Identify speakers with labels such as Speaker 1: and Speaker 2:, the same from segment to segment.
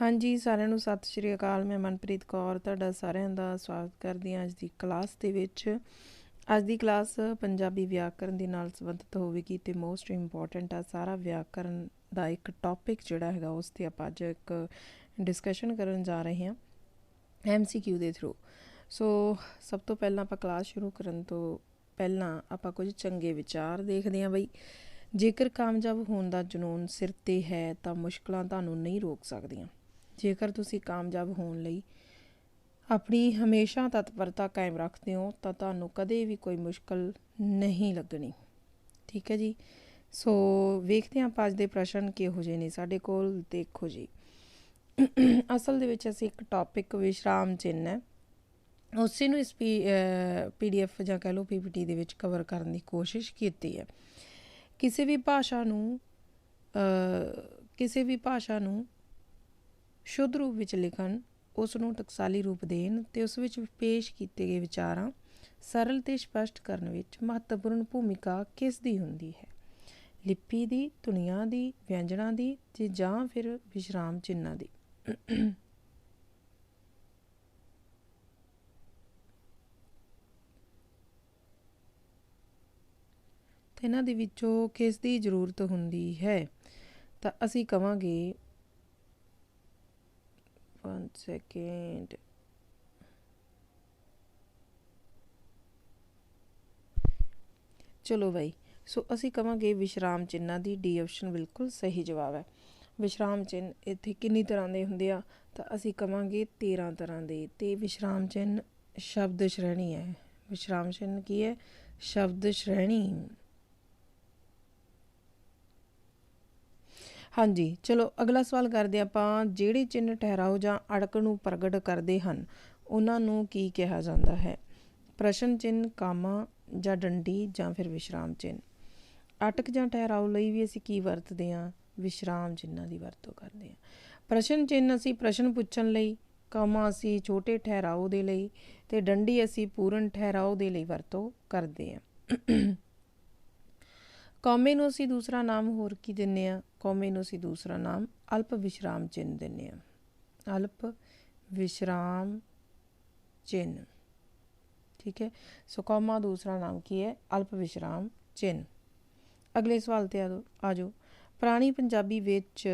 Speaker 1: ਹਾਂਜੀ, ਸਾਰਿਆਂ ਨੂੰ ਸਤਿ ਸ਼੍ਰੀ ਅਕਾਲ। ਮੈਂ ਮਨਪ੍ਰੀਤ ਕੌਰ, ਤੁਹਾਡਾ ਸਾਰਿਆਂ ਦਾ ਸਵਾਗਤ ਕਰਦੀ ਹਾਂ ਅੱਜ ਦੀ ਕਲਾਸ ਦੇ ਵਿੱਚ। ਅੱਜ ਦੀ ਕਲਾਸ ਪੰਜਾਬੀ ਵਿਆਕਰਨ ਦੇ ਨਾਲ ਸੰਬੰਧਿਤ ਹੋਵੇਗੀ ਤੇ ਮੋਸਟ ਇੰਪੋਰਟੈਂਟ ਆ, ਸਾਰਾ ਵਿਆਕਰਨ ਦਾ ਇੱਕ ਟੌਪਿਕ ਜਿਹੜਾ ਹੈਗਾ, ਉਸ ਤੇ ਆਪਾਂ ਅੱਜ ਇੱਕ ਡਿਸਕਸ਼ਨ ਕਰਨ ਜਾ ਰਹੇ ਹਾਂ ਐਮਸੀਕਿਊ ਦੇ ਥਰੂ ਸੋ ਸਭ ਤੋਂ ਪਹਿਲਾਂ ਆਪਾਂ ਕਲਾਸ ਸ਼ੁਰੂ ਕਰਨ ਤੋਂ ਪਹਿਲਾਂ ਆਪਾਂ ਕੁਝ ਚੰਗੇ ਵਿਚਾਰ ਦੇਖਦੇ ਹਾਂ ਬਈ। ਜੇਕਰ ਕਾਮਯਾਬ ਹੋਣ ਦਾ ਜਨੂਨ ਸਿਰ ਤੇ ਹੈ, ਤਾਂ ਮੁਸ਼ਕਲਾਂ ਤੁਹਾਨੂੰ ਨਹੀਂ ਰੋਕ ਸਕਦੀਆਂ। ਜੇਕਰ ਤੁਸੀਂ ਕਾਮਯਾਬ ਹੋਣ ਲਈ ਆਪਣੀ ਹਮੇਸ਼ਾ ਤਤਪਰਤਾ ਕਾਇਮ ਰੱਖਦੇ ਹੋ, ਤਾਂ ਤੁਹਾਨੂੰ ਕਦੇ ਵੀ ਕੋਈ ਮੁਸ਼ਕਲ ਨਹੀਂ ਲੱਗਣੀ। ਠੀਕ ਹੈ ਜੀ? ਸੋ ਵੇਖਦੇ ਹਾਂ ਆਪਾਂ ਅੱਜ ਦੇ ਪ੍ਰਸ਼ਨ ਕਿਹੋ ਜਿਹੇ ਨੇ ਸਾਡੇ ਕੋਲ। ਦੇਖੋ ਜੀ। ਅਸਲ ਦੇ ਵਿੱਚ ਅਸੀਂ ਇੱਕ ਟੌਪਿਕ ਵਿਸ਼ਰਾਮ ਚਿੰਨ ਹੈ। ਉਸੇ ਨੂੰ ਇਸ ਪੀਡੀਐਫ ਜਾਂ ਕਹ ਲਓ ਪੀਪੀਟੀ ਦੇ ਵਿੱਚ ਕਵਰ ਕਰਨ ਦੀ ਕੋਸ਼ਿਸ਼ ਕੀਤੀ ਹੈ। ਕਿਸੇ ਵੀ ਭਾਸ਼ਾ ਨੂੰ ਕਿਸੇ ਵੀ ਭਾਸ਼ਾ ਨੂੰ ਸ਼ੁੱਧ ਰੂਪ ਵਿੱਚ ਲਿਖਣ ਉਸ ਨੂੰ ਟਕਸਾਲੀ ਰੂਪ ਦੇਣ ਤੇ ਉਸ ਵਿੱਚ ਪੇਸ਼ ਕੀਤੇ ਗਏ ਵਿਚਾਰਾਂ ਸਰਲ ਤੇ ਸਪਸ਼ਟ ਕਰਨ ਵਿੱਚ ਮਹੱਤਵਪੂਰਨ ਭੂਮਿਕਾ ਕਿਸ ਦੀ ਹੁੰਦੀ ਹੈ? ਲਿਪੀ ਦੀ, ਧੁਨੀਆਂ ਦੀ, ਵਿਅੰਜਨਾਂ ਦੀ ਤੇ ਜਾਂ ਫਿਰ ਵਿਸ਼ਰਾਮ ਚਿੰਨਾਂ ਦੀ? ਤੇ ਇਹਨਾਂ ਦੇ ਵਿੱਚੋਂ ਕਿਸ ਦੀ ਜ਼ਰੂਰਤ ਹੁੰਦੀ ਹੈ? ਤਾਂ ਅਸੀਂ ਕਵਾਂਗੇ 1 ਸੈਕਿੰਡ ਚਲੋ ਭਾਈ ਸੋ ਅਸੀਂ ਕਵਾਂਗੇ ਵਿਸ਼ਰਾਮ ਚਿੰਨਾਂ ਦੀ ਡੀ ਆਪਸ਼ਨ ਬਿਲਕੁਲ ਸਹੀ ਜਵਾਬ ਹੈ। ਵਿਸ਼ਰਾਮ ਚਿੰਨ ਇੱਥੇ ਕਿੰਨੀ ਤਰ੍ਹਾਂ ਦੇ ਹੁੰਦੇ ਆ? ਤਾਂ ਅਸੀਂ ਕਵਾਂਗੇ 13 ਤਰ੍ਹਾਂ ਦੇ। ਤੇ ਵਿਸ਼ਰਾਮ ਚਿੰਨ ਸ਼ਬਦ ਸ਼੍ਰੇਣੀ ਹੈ। ਵਿਸ਼ਰਾਮ ਚਿੰਨ ਕੀ ਹੈ? ਸ਼ਬਦ ਸ਼੍ਰੇਣੀ। ਹਾਂਜੀ, ਚਲੋ ਅਗਲਾ ਸਵਾਲ ਕਰਦੇ ਆਪਾਂ, ਜਿਹੜੇ ਚਿੰਨ ਠਹਿਰਾਓ ਜਾਂ ਅੜਕ ਨੂੰ ਪ੍ਰਗਟ ਕਰਦੇ ਹਨ, ਉਹਨਾਂ ਨੂੰ ਕੀ ਕਿਹਾ ਜਾਂਦਾ ਹੈ? ਪ੍ਰਸ਼ਨ ਚਿੰਨ ਕਾਮਾ ਜਾਂ ਡੰਡੀ ਜਾਂ ਫਿਰ ਵਿਸ਼ਰਾਮ ਚਿੰਨ ਅਟਕ ਜਾਂ ਠਹਿਰਾਓ ਲਈ ਵੀ ਅਸੀਂ ਕੀ ਵਰਤਦੇ ਹਾਂ? ਵਿਸ਼ਰਾਮ ਚਿੰਨਾਂ ਦੀ ਵਰਤੋਂ ਕਰਦੇ ਹਾਂ। ਪ੍ਰਸ਼ਨ ਚਿੰਨ ਅਸੀਂ ਪ੍ਰਸ਼ਨ ਪੁੱਛਣ ਲਈ, ਕਾਮਾ ਅਸੀਂ ਛੋਟੇ ਠਹਿਰਾਓ ਦੇ ਲਈ ਤੇ ਡੰਡੀ ਅਸੀਂ ਪੂਰਨ ਠਹਿਰਾਓ ਦੇ ਲਈ ਵਰਤੋਂ ਕਰਦੇ ਹਾਂ। ਕੌਮੇ ਨੂੰ ਅਸੀਂ ਦੂਸਰਾ ਨਾਮ ਹੋਰ ਕੀ ਦਿੰਨੇ ਆ? ਕੌਮੇ ਨੂੰ ਅਸੀਂ ਦੂਸਰਾ ਨਾਮ ਅਲਪ ਵਿਸ਼ਰਾਮ ਚਿੰਨ ਦਿੰਨੇ ਆ। ਅਲਪ ਵਿਸ਼ਰਾਮ ਚਿੰਨ ਠੀਕ ਹੈ? ਸੋ ਕੌਮਾ ਦੂਸਰਾ ਨਾਮ ਕੀ ਹੈ? ਅਲਪ ਵਿਸ਼ਰਾਮ ਚਿੰਨ ਅਗਲੇ ਸਵਾਲ ਤੇ ਆ ਜਾਓ ਪੁਰਾਣੀ ਪੰਜਾਬੀ ਵਿੱਚ,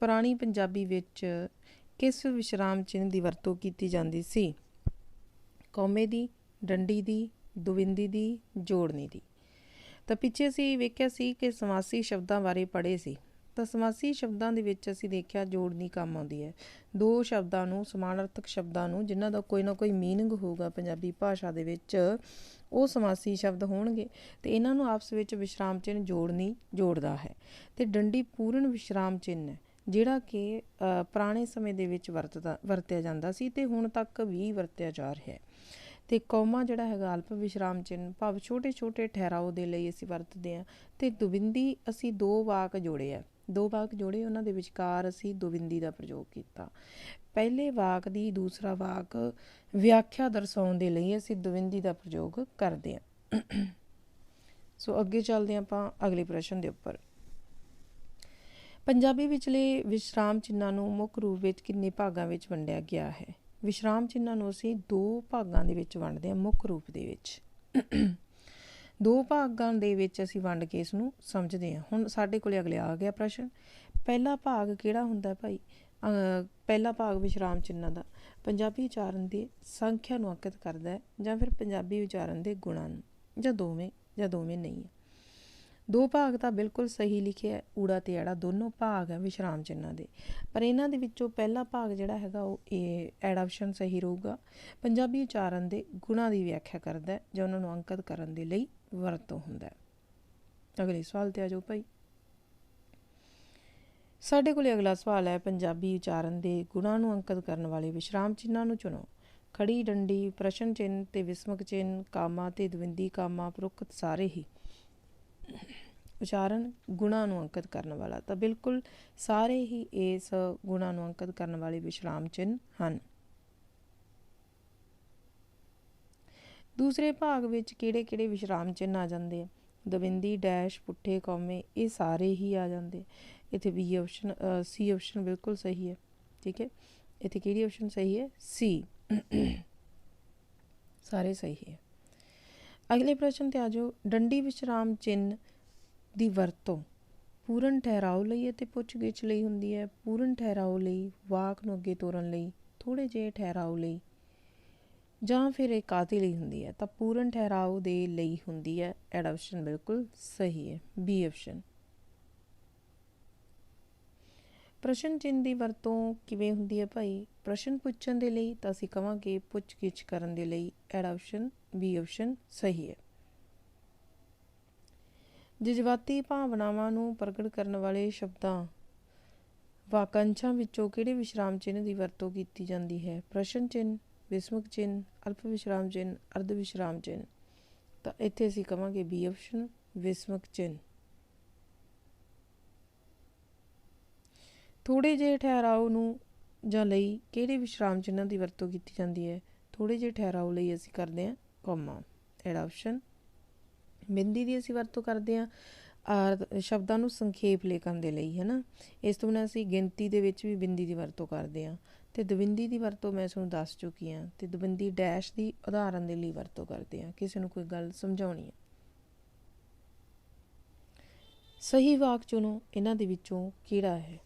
Speaker 1: ਪੁਰਾਣੀ ਪੰਜਾਬੀ ਵਿੱਚ ਕਿਸ ਵਿਸ਼ਰਾਮ ਚਿੰਨ ਦੀ ਵਰਤੋਂ ਕੀਤੀ ਜਾਂਦੀ ਸੀ? ਕੌਮੇ ਦੀ, ਡੰਡੀ ਦੀ, ਦੁਵਿੰਦੀ ਦੀ, ਜੋੜਨੀ ਦੀ। ਤਾਂ ਪਿੱਛੇ ਸੀ ਵੇਖਿਆ ਸੀ ਕਿ ਸਮਾਸੀ ਸ਼ਬਦਾਂ ਬਾਰੇ ਪੜ੍ਹੇ ਸੀ। ਤਾਂ ਸਮਾਸੀ ਸ਼ਬਦਾਂ ਦੇ ਵਿੱਚ ਅਸੀਂ ਦੇਖਿਆ ਜੋੜਨੀ ਕੰਮ ਆਉਂਦੀ ਹੈ। ਦੋ ਸ਼ਬਦਾਂ ਨੂੰ ਸਮਾਨ ਅਰਥਕ ਸ਼ਬਦਾਂ ਨੂੰ, ਜਿਨ੍ਹਾਂ ਦਾ ਕੋਈ ਨਾ ਕੋਈ ਮੀਨਿੰਗ ਹੋਊਗਾ ਪੰਜਾਬੀ ਭਾਸ਼ਾ ਦੇ ਵਿੱਚ, ਉਹ ਸਮਾਸੀ ਸ਼ਬਦ ਹੋਣਗੇ। ਤੇ ਇਹਨਾਂ ਨੂੰ ਆਪਸ ਵਿੱਚ ਵਿਸ਼ਰਾਮ ਚਿੰਨ ਜੋੜਨੀ ਜੋੜਦਾ ਹੈ। ਤੇ ਡੰਡੀ ਪੂਰਨ ਵਿਸ਼ਰਾਮ ਚਿੰਨ ਹੈ, ਜਿਹੜਾ ਕਿ ਪੁਰਾਣੇ ਸਮੇਂ ਦੇ ਵਿੱਚ ਵਰਤਦਾ, ਵਰਤਿਆ ਜਾਂਦਾ ਸੀ ਤੇ ਹੁਣ ਤੱਕ ਵੀ ਵਰਤਿਆ ਜਾ ਰਿਹਾ ਹੈ। ਤੇ ਕੌਮਾ ਜਿਹੜਾ ਹੈਗਾ ਅਲਪ ਵਿਸ਼ਰਾਮ ਚਿੰਨ, ਭਾਵ ਛੋਟੇ ਛੋਟੇ ਠਹਿਰਾਓ ਦੇ ਲਈ ਅਸੀਂ ਵਰਤਦੇ ਹਾਂ। ਤੇ ਦੁਬਿੰਦੀ ਅਸੀਂ ਦੋ ਵਾਕ ਜੋੜੇ ਆ। ਦੋ ਵਾਕ ਜੋੜੇ, ਉਹਨਾਂ ਦੇ ਵਿਚਕਾਰ ਅਸੀਂ ਦੁਬਿੰਦੀ ਦਾ ਪ੍ਰਯੋਗ ਕੀਤਾ। ਪਹਿਲੇ ਵਾਕ ਦੀ ਦੂਸਰਾ ਵਾਕ ਵਿਆਖਿਆ ਦਰਸਾਉਣ ਦੇ ਲਈ ਅਸੀਂ ਦੁਬਿੰਦੀ ਦਾ ਪ੍ਰਯੋਗ ਕਰਦੇ ਹਾਂ। ਸੋ ਅੱਗੇ ਚੱਲਦੇ ਹਾਂ ਆਪਾਂ ਅਗਲੇ ਪ੍ਰਸ਼ਨ ਦੇ ਉੱਪਰ। ਪੰਜਾਬੀ ਵਿਚਲੇ ਵਿਸ਼ਰਾਮ ਚਿੰਨਾਂ ਨੂੰ ਮੁੱਖ ਰੂਪ ਵਿੱਚ ਕਿੰਨੇ ਭਾਗਾਂ ਵਿੱਚ ਵੰਡਿਆ ਗਿਆ ਹੈ? ਵਿਸ਼ਰਾਮ ਚਿੰਨਾਂ ਨੂੰ ਅਸੀਂ ਦੋ ਭਾਗਾਂ ਦੇ ਵਿੱਚ ਵੰਡਦੇ ਹਾਂ, ਮੁੱਖ ਰੂਪ ਦੇ ਵਿੱਚ। ਦੋ ਭਾਗਾਂ ਦੇ ਵਿੱਚ ਅਸੀਂ ਵੰਡ ਕੇ ਇਸ ਨੂੰ ਸਮਝਦੇ ਹਾਂ। ਹੁਣ ਸਾਡੇ ਕੋਲੇ ਅਗਲੇ ਆ ਗਿਆ ਪ੍ਰਸ਼ਨ। ਪਹਿਲਾ ਭਾਗ ਕਿਹੜਾ ਹੁੰਦਾ ਭਾਈ? ਪਹਿਲਾ ਭਾਗ ਵਿਸ਼ਰਾਮ ਚਿੰਨਾਂ ਦਾ। ਪੰਜਾਬੀ ਉਚਾਰਨ ਦੀ ਸੰਖਿਆ ਨੂੰ ਅੰਕਿਤ ਕਰਦਾ ਹੈ ਜਾਂ ਫਿਰ ਪੰਜਾਬੀ ਉਚਾਰਨ ਦੇ ਗੁਣਾਂ ਨੂੰ, ਜਾਂ ਦੋਵੇਂ ਜਾਂ ਦੋਵੇਂ ਨਹੀਂ ਹੈ। ਦੋ ਭਾਗ ਤਾਂ ਬਿਲਕੁਲ ਸਹੀ ਲਿਖਿਆ ਊੜਾ ਤੇ ਐੜਾ, ਦੋਨੋਂ ਭਾਗ ਹੈ ਵਿਸ਼ਰਾਮ ਚਿੰਨਾਂ ਦੇ। ਪਰ ਇਹਨਾਂ ਦੇ ਵਿੱਚੋਂ ਪਹਿਲਾ ਭਾਗ ਜਿਹੜਾ ਹੈਗਾ ਉਹ ਇਹ ਐਡਾਪਸ਼ਨ ਸਹੀ ਰਹੂਗਾ। ਪੰਜਾਬੀ ਉਚਾਰਨ ਦੇ ਗੁਣਾਂ ਦੀ ਵਿਆਖਿਆ ਕਰਦਾ ਹੈ, ਜਾਂ ਉਹਨਾਂ ਨੂੰ ਅੰਕਿਤ ਕਰਨ ਦੇ ਲਈ ਵਰਤੋਂ ਹੁੰਦਾ ਹੈ। ਅਗਲੇ ਸਵਾਲ ਤੇ ਆ ਜਾਓ ਭਾਈ। ਸਾਡੇ ਕੋਲੇ ਅਗਲਾ ਸਵਾਲ ਹੈ, ਪੰਜਾਬੀ ਉਚਾਰਨ ਦੇ ਗੁਣਾਂ ਨੂੰ ਅੰਕਿਤ ਕਰਨ ਵਾਲੇ ਵਿਸ਼ਰਾਮ ਚਿੰਨਾਂ ਨੂੰ ਚੁਣੋ। ਖੜੀ ਡੰਡੀ, ਪ੍ਰਸ਼ਨ ਚਿੰਨ ਤੇ ਵਿਸਮਕ ਚਿੰਨ ਕਾਮਾ ਤੇ ਦਵਿੰਦੀ, ਕਾਮਾ, ਪ੍ਰੁਕਤ ਸਾਰੇ ਹੀ। ਉਚਾਰਨ ਗੁਣਾਂ ਨੂੰ ਅੰਕਿਤ ਕਰਨ ਵਾਲਾ, ਤਾਂ ਬਿਲਕੁਲ ਸਾਰੇ ਹੀ ਇਸ ਗੁਣਾਂ ਨੂੰ ਅੰਕਿਤ ਕਰਨ ਵਾਲੇ ਵਿਸ਼ਰਾਮ ਚਿੰਨ ਹਨ। ਦੂਸਰੇ ਭਾਗ ਵਿੱਚ ਕਿਹੜੇ-ਕਿਹੜੇ ਵਿਸ਼ਰਾਮ ਚਿੰਨ ਆ ਜਾਂਦੇ ਆ? ਦਵਿੰਦੀ, ਡੈਸ਼, ਪੁੱਠੇ, ਕੌਮੇ, ਇਹ ਸਾਰੇ ਹੀ ਆ ਜਾਂਦੇ। ਇੱਥੇ ਬੀ ਆਪਸ਼ਨ ਸੀ ਆਪਸ਼ਨ ਬਿਲਕੁਲ ਸਹੀ ਹੈ, ਠੀਕ ਹੈ? ਇੱਥੇ ਕਿਹੜੀ ਆਪਸ਼ਨ ਸਹੀ ਹੈ? ਸੀ ਸਾਰੇ ਸਹੀ ਹੈ। ਅਗਲੇ ਪ੍ਰਸ਼ਨ ਤੇ ਆ ਜਾਓ। ਡੰਡੀ ਵਿਸ਼ਰਾਮ ਚਿੰਨ ਦੀ ਵਰਤੋਂ ਪੂਰਨ ਠਹਿਰਾਓ ਲਈ ਅਤੇ ਪੁੱਛਗਿੱਛ ਲਈ ਹੁੰਦੀ ਹੈ। ਪੂਰਨ ਠਹਿਰਾਓ ਲਈ, ਵਾਕ ਨੂੰ ਅੱਗੇ ਤੋਰਨ ਲਈ ਥੋੜੇ ਜਿਹੇ ਠਹਿਰਾਓ ਲਈ ਜਾਂ ਫਿਰ ਇਹ ਲਈ ਹੁੰਦੀ ਹੈ। ਤਾਂ ਪੂਰਨ ਠਹਿਰਾਓ ਦੇ ਲਈ ਹੁੰਦੀ ਹੈ। ਐਡ ਆਪਸ਼ਨ ਬਿਲਕੁਲ ਸਹੀ ਹੈ। ਬੀ ਆਪਸ਼ਨ ਪ੍ਰਸ਼ਨ ਚਿੰਨ੍ਹ ਦੀ ਵਰਤੋਂ ਕਿਵੇਂ ਹੁੰਦੀ ਹੈ ਭਾਈ? ਪ੍ਰਸ਼ਨ ਪੁੱਛਣ ਦੇ ਲਈ ਤਾਂ ਅਸੀਂ ਕਵਾਂਗੇ ਪੁੱਛਗਿੱਛ ਕਰਨ ਦੇ ਲਈ ਐਡ ਆਪਸ਼ਨ ਬੀ ਆਪਸ਼ਨ ਸਹੀ ਹੈ। ਜਜ਼ਬਾਤੀ ਭਾਵਨਾਵਾਂ ਨੂੰ ਪ੍ਰਗਟ ਕਰਨ ਵਾਲੇ ਸ਼ਬਦਾਂ, ਵਾਕੰਸ਼ਾਂ ਵਿੱਚੋਂ ਕਿਹੜੇ ਵਿਸ਼ਰਾਮ ਚਿੰਨ੍ਹ ਦੀ ਵਰਤੋਂ ਕੀਤੀ ਜਾਂਦੀ ਹੈ? ਪ੍ਰਸ਼ਨ ਚਿੰਨ੍ਹ ਵਿਸਮਕ ਚਿੰਨ੍ਹ, ਅਲਪ ਵਿਸ਼ਰਾਮ ਚਿੰਨ੍ਹ, ਅਰਧ ਵਿਸ਼ਰਾਮ ਚਿੰਨ੍ਹ। ਤਾਂ ਇੱਥੇ ਅਸੀਂ ਕਵਾਂਗੇ ਬੀ ਆਪਸ਼ਨ ਵਿਸਮਕ ਚਿੰਨ੍ਹ। ਥੋੜੇ ਜਿਹੇ ਠਹਿਰਾਓ ਨੂੰ ਜਾਂ ਲਈ ਕਿਹੜੇ ਵਿਸ਼ਰਾਮ ਚਿੰਨ੍ਹਾਂ ਦੀ ਵਰਤੋਂ ਕੀਤੀ ਜਾਂਦੀ ਹੈ? ਥੋੜੇ ਜਿਹੇ ਠਹਿਰਾਓ ਲਈ ਅਸੀਂ ਕਰਦੇ ਹਾਂ ਕੋਮਾ ਐਡ ਆਪਸ਼ਨ ਬਿੰਦੀ ਦੀ ਅਸੀਂ ਵਰਤੋਂ ਕਰਦੇ ਹਾਂ, ਆਰ ਸ਼ਬਦਾਂ ਨੂੰ ਸੰਖੇਪ ਲਿਖਣ ਦੇ ਲਈ ਹੈ ਨਾ ਇਸ ਤੋਂ ਬਿਨਾਂ ਅਸੀਂ ਗਿਣਤੀ ਦੇ ਵਿੱਚ ਵੀ ਬਿੰਦੀ ਦੀ ਵਰਤੋਂ ਕਰਦੇ ਹਾਂ। ਤੇ ਦਵਿੰਦੀ ਦੀ ਵਰਤੋਂ ਮੈਂ ਤੁਹਾਨੂੰ ਦੱਸ ਚੁੱਕੀ ਹਾਂ। ਤੇ ਦਵਿੰਦੀ ਡੈਸ਼ ਦੀ ਉਦਾਹਰਨ ਦੇ ਲਈ ਵਰਤੋਂ ਕਰਦੇ ਹਾਂ। ਕਿਸੇ ਨੂੰ ਕੋਈ ਗੱਲ ਸਮਝਾਉਣੀ ਹੈ। ਸਹੀ ਵਾਕ ਚੁਣੋ। ਇਹਨਾਂ ਦੇ ਵਿੱਚੋਂ ਕਿਹੜਾ ਹੈ?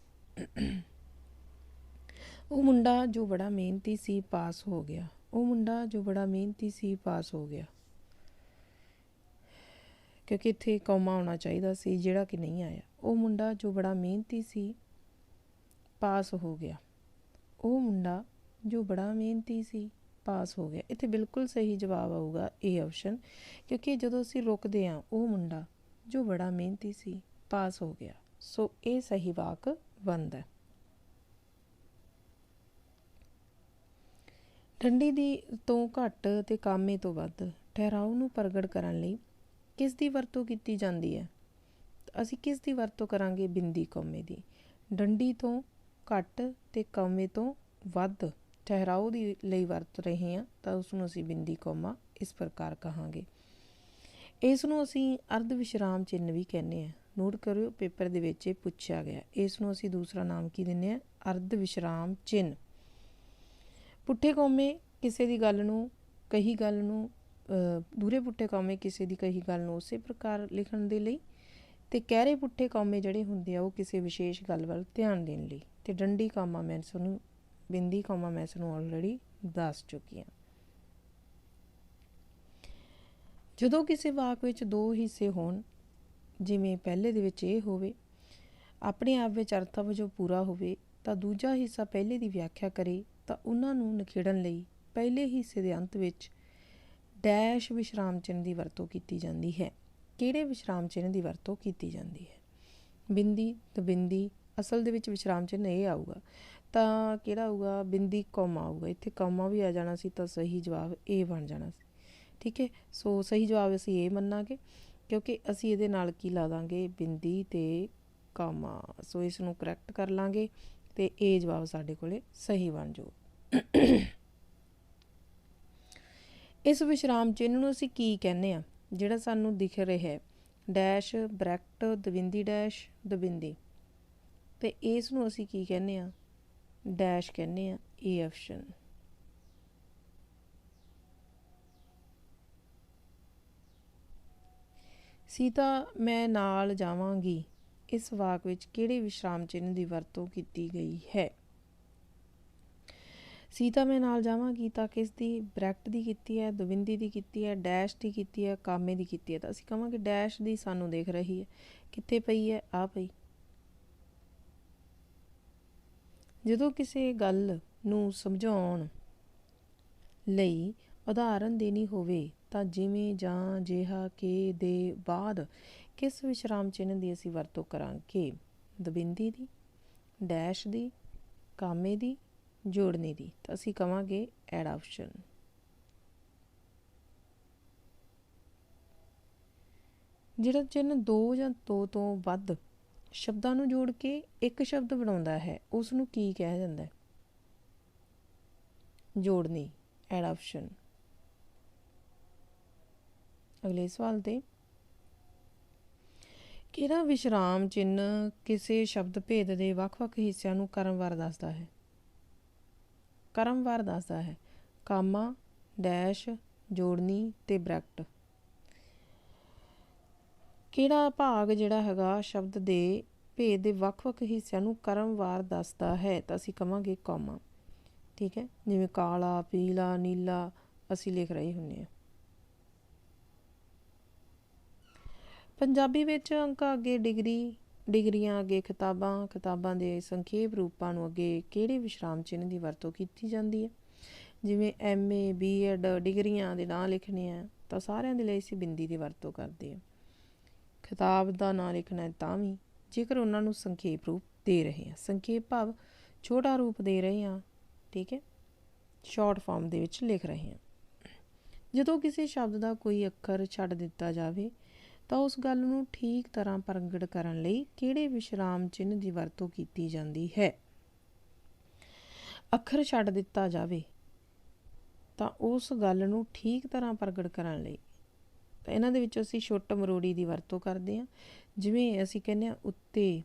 Speaker 1: ਉਹ ਮੁੰਡਾ ਜੋ ਬੜਾ ਮਿਹਨਤੀ ਸੀ, ਪਾਸ ਹੋ ਗਿਆ। ਉਹ ਮੁੰਡਾ ਜੋ ਬੜਾ ਮਿਹਨਤੀ ਸੀ, ਪਾਸ ਹੋ ਗਿਆ। ਕਿਉਂਕਿ ਇੱਥੇ ਕੌਮਾ ਆਉਣਾ ਚਾਹੀਦਾ ਸੀ, ਜਿਹੜਾ ਕਿ ਨਹੀਂ ਆਇਆ। ਉਹ ਮੁੰਡਾ ਜੋ ਬੜਾ ਮਿਹਨਤੀ ਸੀ, ਪਾਸ ਹੋ ਗਿਆ। ਉਹ ਮੁੰਡਾ ਜੋ ਬੜਾ ਮਿਹਨਤੀ ਸੀ, ਪਾਸ ਹੋ ਗਿਆ। ਇੱਥੇ ਬਿਲਕੁਲ ਸਹੀ ਜਵਾਬ ਆਊਗਾ ਇਹ ਆਪਸ਼ਨ ਕਿਉਂਕਿ ਜਦੋਂ ਅਸੀਂ ਰੁਕਦੇ ਹਾਂ, ਉਹ ਮੁੰਡਾ ਜੋ ਬੜਾ ਮਿਹਨਤੀ ਸੀ, ਪਾਸ ਹੋ ਗਿਆ। ਸੋ ਇਹ ਸਹੀ ਵਾਕ ਬਣਦਾ ਠੰਡੀ ਦੀ ਤੋਂ ਘੱਟ ਤੇ ਕਾਮੇ ਤੋਂ ਵੱਧ ਠਹਿਰਾਓ ਨੂੰ ਪ੍ਰਗਟ ਕਰਨ ਲਈ ਕਿਸ ਦੀ ਵਰਤੋਂ ਕੀਤੀ ਜਾਂਦੀ ਹੈ? ਅਸੀਂ ਕਿਸ ਦੀ ਵਰਤੋਂ ਕਰਾਂਗੇ ਬਿੰਦੀ ਕੌਮੇ ਦੀ? ਡੰਡੀ ਤੋਂ ਘੱਟ ਤੇ ਕੌਮੇ ਤੋਂ ਵੱਧ ਠਹਿਰਾਓ ਦੀ ਲਈ ਵਰਤ ਰਹੇ ਹਾਂ ਤਾਂ ਉਸ ਨੂੰ ਅਸੀਂ ਬਿੰਦੀ ਕੌਮਾ ਇਸ ਪ੍ਰਕਾਰ ਕਹਾਂਗੇ। ਇਸ ਨੂੰ ਅਸੀਂ ਅਰਧ ਵਿਸ਼ਰਾਮ ਚਿੰਨ ਵੀ ਕਹਿੰਦੇ ਆ ਨੋਟ ਕਰਿਓ, ਪੇਪਰ ਦੇ ਵਿੱਚ ਇਹ ਪੁੱਛਿਆ ਗਿਆ। ਇਸ ਨੂੰ ਅਸੀਂ ਦੂਸਰਾ ਨਾਮ ਕੀ ਦਿੰਨੇ ਆ ਅਰਧ ਵਿਸ਼ਰਾਮ ਚਿੰਨ ਪੁੱਠੇ ਕੌਮੇ ਕਿਸੇ ਦੀ ਗੱਲ ਨੂੰ, ਕਹੀ ਗੱਲ ਨੂੰ ਦੂਰੇ ਪੁੱਠੇ ਕੌਮੇ ਕਿਸੇ ਦੀ ਕਹੀ ਗੱਲ ਨੂੰ ਉਸੇ ਪ੍ਰਕਾਰ ਲਿਖਣ ਦੇ ਲਈ ਤੇ ਕਹਿਰੇ ਪੁੱਠੇ ਕੌਮੇ ਜਿਹੜੇ ਹੁੰਦੇ ਆ ਉਹ ਕਿਸੇ ਵਿਸ਼ੇਸ਼ ਗੱਲ ਵੱਲ ਧਿਆਨ ਦੇਣ ਲਈ। ਤੇ ਡੰਡੀ ਕੌਮਾ ਮੈਂ ਤੁਹਾਨੂੰ, ਬਿੰਦੀ ਕੌਮਾ ਮੈਂ ਤੁਹਾਨੂੰ ਆਲਰੇਡੀ ਦੱਸ ਚੁੱਕੀ ਹਾਂ। ਜਦੋਂ ਕਿਸੇ ਵਾਕ ਵਿੱਚ ਦੋ ਹਿੱਸੇ ਹੋਣ, ਜਿਵੇਂ ਪਹਿਲੇ ਦੇ ਵਿੱਚ ਇਹ ਹੋਵੇ, ਆਪਣੇ ਆਪ ਵਿੱਚ ਅਰਥ ਵਜੋਂ ਪੂਰਾ ਹੋਵੇ, ਤਾਂ ਦੂਜਾ ਹਿੱਸਾ ਪਹਿਲੇ ਦੀ ਵਿਆਖਿਆ ਕਰੇ ਤਾਂ ਉਹਨਾਂ ਨੂੰ ਨਿਖੇੜਨ ਲਈ ਪਹਿਲੇ ਹਿੱਸੇ ਦੇ ਅੰਤ ਵਿੱਚ ਡੈਸ਼ ਵਿਸ਼ਰਾਮ ਚਿੰਨ੍ਹ ਦੀ ਵਰਤੋਂ ਕੀਤੀ ਜਾਂਦੀ ਹੈ। ਕਿਹੜੇ ਵਿਸ਼ਰਾਮ ਚਿੰਨ੍ਹ ਦੀ ਵਰਤੋਂ ਕੀਤੀ ਜਾਂਦੀ ਹੈ? ਬਿੰਦੀ ਤੇ ਬਿੰਦੀ ਅਸਲ ਦੇ ਵਿੱਚ ਵਿਸ਼ਰਾਮ ਚਿੰਨ੍ਹ ਇਹ ਆਊਗਾ। ਤਾਂ ਕਿਹੜਾ ਆਊਗਾ? ਬਿੰਦੀ, ਕੌਮਾ ਆਊਗਾ। ਇੱਥੇ ਕੌਮਾ ਵੀ ਆ ਜਾਣਾ ਸੀ ਤਾਂ ਸਹੀ ਜਵਾਬ ਇਹ ਬਣ ਜਾਣਾ ਸੀ। ਠੀਕ ਹੈ? ਸੋ ਸਹੀ ਜਵਾਬ ਅਸੀਂ ਇਹ ਮੰਨਾਂਗੇ, ਕਿਉਂਕਿ ਅਸੀਂ ਇਹਦੇ ਨਾਲ ਕੀ ਲਾ ਦਾਂਗੇ? ਬਿੰਦੀ ਤੇ ਕਾਮਾ। ਸੋ ਇਸ ਨੂੰ ਕਰੈਕਟ ਕਰ ਲਾਂਗੇ। ਤੇ ਇਹ ਜਵਾਬ ਸਾਡੇ ਕੋਲੇ ਸਹੀ ਬਣ ਜਾਊ। ਇਸ ਵਿਸ਼ਰਾਮ ਚਿੰਨ੍ਹ ਨੂੰ ਅਸੀਂ ਕੀ ਕਹਿੰਦੇ ਆ ਜਿਹੜਾ ਸਾਨੂੰ ਦਿਖ ਰਿਹਾ ਹੈ। ਡੈਸ਼, ਬ੍ਰੈਕਟ, ਦਵਿੰਦੀ ਡੈਸ਼, ਦਵਿੰਦੀ। ਤੇ ਇਸ ਨੂੰ ਅਸੀਂ ਕੀ ਕਹਿੰਦੇ ਆ ਡੈਸ਼ ਕਹਿੰਦੇ ਆ ਏ ਆਪਸ਼ਨ। ਸੀਤਾ, ਮੈਂ ਨਾਲ ਜਾਵਾਂਗੀ। ਇਸ ਵਾਕ ਵਿੱਚ ਕਿਹੜੇ ਵਿਸ਼ਰਾਮ ਚਿੰਨ੍ਹ ਦੀ ਵਰਤੋਂ ਕੀਤੀ ਗਈ ਹੈ? ਸੀਤਾ, ਮੈਂ ਨਾਲ ਜਾਵਾਂਗੀ ਤਾਂ ਕਿਸ ਦੀ? ਬ੍ਰੈਕਟ ਦੀ ਕੀਤੀ ਹੈ, ਦਵਿੰਦੀ ਦੀ ਕੀਤੀ ਹੈ, ਡੈਸ਼ ਦੀ ਕੀਤੀ ਹੈ, ਕਾਮੇ ਦੀ ਕੀਤੀ ਹੈ। ਤਾਂ ਅਸੀਂ ਕਹਾਂਗੇ ਡੈਸ਼ ਦੀ ਸਾਨੂੰ ਦੇਖ ਰਹੀ ਹੈ। ਕਿੱਥੇ ਪਈ ਹੈ? ਆ ਪਈ। ਜਦੋਂ ਕਿਸੇ ਗੱਲ ਨੂੰ ਸਮਝਾਉਣ ਲਈ ਉਦਾਹਰਨ ਦੇਣੀ ਹੋਵੇ ਤਾਂ ਜਿਵੇਂ ਜਾਂ ਜਿਹਾ ਕੇ ਦੇ ਬਾਅਦ ਕਿਸ ਵਿਸ਼ਰਾਮ ਚਿੰਨ੍ਹ ਦੀ ਅਸੀਂ ਵਰਤੋਂ ਕਰਾਂਗੇ? ਦਬਿੰਦੀ ਦੀ, ਡੈਸ਼ ਦੀ, ਕਾਮੇ ਦੀ, ਜੋੜਨੇ ਦੀ। ਤਾਂ ਅਸੀਂ ਕਵਾਂਗੇ ਐਡ ਆਪਸ਼ਨ। ਜਿਹੜਾ ਚਿੰਨ੍ਹ ਦੋ ਜਾਂ ਦੋ ਤੋਂ ਵੱਧ ਸ਼ਬਦਾਂ ਨੂੰ ਜੋੜ ਕੇ ਇੱਕ ਸ਼ਬਦ ਬਣਾਉਂਦਾ ਹੈ ਉਸ ਨੂੰ ਕੀ ਕਿਹਾ ਜਾਂਦਾ ਹੈ? ਜੋੜਨੀ, ਐਡ ਆਪਸ਼ਨ। ਅਗਲੇ ਸਵਾਲ ਤੇ ਕਿਹੜਾ ਵਿਸ਼ਰਾਮ ਚਿੰਨ੍ਹ ਕਿਸੇ ਸ਼ਬਦ ਭੇਦ ਦੇ ਵੱਖ-ਵੱਖ ਹਿੱਸਿਆਂ ਨੂੰ ਕਰਮਵਾਰ ਦੱਸਦਾ ਹੈ? ਕਰਮਵਾਰ ਦੱਸਦਾ ਹੈ। ਕਾਮਾ, ਡੈਸ਼, ਜੋੜਨੀ ਤੇ ਬ੍ਰੈਕਟ। ਕਿਹੜਾ ਭਾਗ ਜਿਹੜਾ ਹੈਗਾ ਸ਼ਬਦ ਦੇ ਭੇਦ ਦੇ ਵੱਖ-ਵੱਖ ਹਿੱਸਿਆਂ ਨੂੰ ਕਰਮਵਾਰ ਦੱਸਦਾ ਹੈ? ਤਾਂ ਅਸੀਂ ਕਵਾਂਗੇ ਕਾਮਾ। ਠੀਕ ਹੈ? ਜਿਵੇਂ ਕਾਲਾ, ਪੀਲਾ, ਨੀਲਾ ਅਸੀਂ ਲਿਖ ਰਹੇ ਹੁੰਨੇ ਆ ਪੰਜਾਬੀ ਵਿੱਚ ਅੰਕਾਂ ਅੱਗੇ ਡਿਗਰੀ, ਡਿਗਰੀਆਂ ਅੱਗੇ ਕਿਤਾਬਾਂ ਕਿਤਾਬਾਂ ਦੇ ਸੰਖੇਪ ਰੂਪਾਂ ਨੂੰ ਅੱਗੇ ਕਿਹੜੇ ਵਿਸ਼ਰਾਮ ਚਿੰਨ੍ਹ ਦੀ ਵਰਤੋਂ ਕੀਤੀ ਜਾਂਦੀ ਹੈ? ਜਿਵੇਂ ਐਮਏ ਬੀਐਡ ਡਿਗਰੀਆਂ ਦੇ ਨਾਂ ਲਿਖਣੇ ਆ, ਤਾਂ ਸਾਰਿਆਂ ਦੇ ਲਈ ਅਸੀਂ ਬਿੰਦੀ ਦੀ ਵਰਤੋਂ ਕਰਦੇ ਹਾਂ। ਕਿਤਾਬ ਦਾ ਨਾਂ ਲਿਖਣਾ ਹੈ ਤਾਂ ਵੀ, ਜੇਕਰ ਉਹਨਾਂ ਨੂੰ ਸੰਖੇਪ ਰੂਪ ਦੇ ਰਹੇ ਹਾਂ, ਸੰਖੇਪ ਭਾਵ ਛੋਟਾ ਰੂਪ ਦੇ ਰਹੇ ਹਾਂ, ਠੀਕ ਹੈ? ਸ਼ਾਰਟ ਫਾਰਮ ਦੇ ਵਿੱਚ ਲਿਖ ਰਹੇ ਹਾਂ। ਜਦੋਂ ਕਿਸੇ ਸ਼ਬਦ ਦਾ ਕੋਈ ਅੱਖਰ ਛੱਡ ਦਿੱਤਾ ਜਾਵੇ ਤਾਂ ਉਸ ਗੱਲ ਨੂੰ ਠੀਕ ਤਰ੍ਹਾਂ ਪ੍ਰਗਟ ਕਰਨ ਲਈ ਕਿਹੜੇ ਵਿਸ਼ਰਾਮ ਚਿੰਨ੍ਹ ਦੀ ਵਰਤੋਂ ਕੀਤੀ ਜਾਂਦੀ ਹੈ? ਅੱਖਰ ਛੱਡ ਦਿੱਤਾ ਜਾਵੇ ਤਾਂ ਉਸ ਗੱਲ ਨੂੰ ਠੀਕ ਤਰ੍ਹਾਂ ਪ੍ਰਗਟ ਕਰਨ ਲਈ। ਤਾਂ ਇਹਨਾਂ ਦੇ ਵਿੱਚ ਅਸੀਂ ਛੁੱਟ ਮਰੋੜੀ ਦੀ ਵਰਤੋਂ ਕਰਦੇ ਹਾਂ। ਜਿਵੇਂ ਅਸੀਂ ਕਹਿੰਦੇ ਆ ਉੱਤੇ,